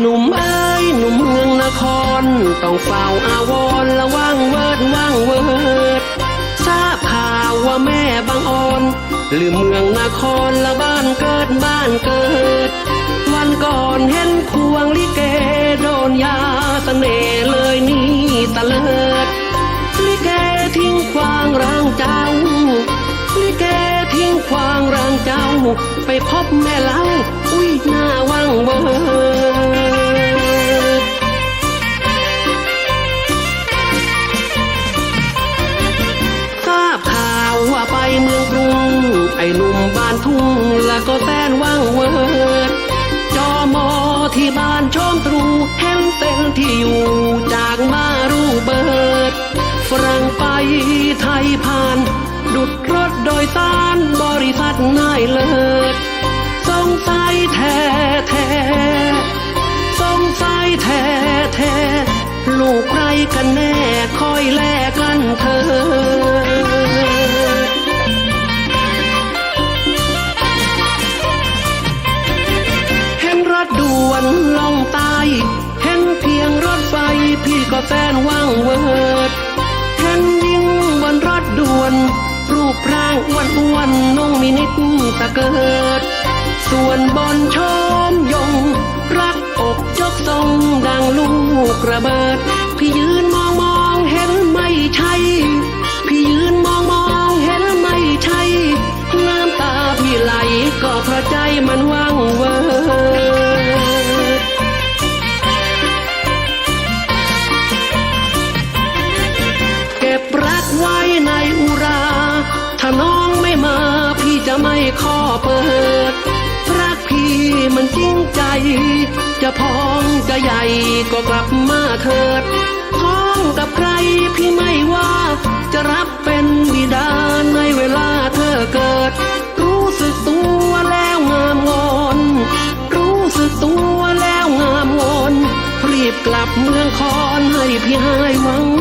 หนุ่มเอ๋ยหนุ่มเมืองนคร ต้องเฝ้าอาวรระวังเวิร์ดว่างเวิร์ดทราบข่าวว่าแม่บางอ่อนลืมเมืองนครละบ้านเกิดบ้านเกิด วันก่อนเห็นควงลิเกโดนยาเสน่ห์เลยนี่ตะเลิดลิเกทิ้งควางร่างเจ้าลิเกทิ้งควางร่างเจ้า ไปพบแม่เล้าอุ้ยหน้าว่าง อ้หนุ่มบ้านทุ่งแล้วก็แสนว่างเวิร์ดจอมอที่บ้านชมตรูเห็นเส้นที่อยู่จากมารูเบิดฝรั่งไปไทยผ่าน ดุดรถโดยสารบริษัทนายเลิศสงสัยแท้แท้สงสัยแท้แท้ลูกใครกันแน่คอยแลกันเธอ รูปร่างอ้วนอ้วนนุ่งมินิดสะเกิด ส่วนบนชมยง รักอกยกทรงดังลูกระเบิด พี่ยืนมองมองเห็นไม่ใช่ พี่ยืนมองมองเห็นไม่ใช่ น้ำตาพี่ไหลก็เพราะใจมันว่า ข้อเปิด รักพี่มันจริงใจ จะพองจะใหญ่ก็กลับมาเถิดท้องกับใครพี่ไม่ว่า จะรับเป็นบิดาในเวลาเธอเกิด รู้สึกตัวแล้วงามงอน รู้สึกตัวแล้วงามงอนรีบกลับเมืองคอนให้พี่หายวัง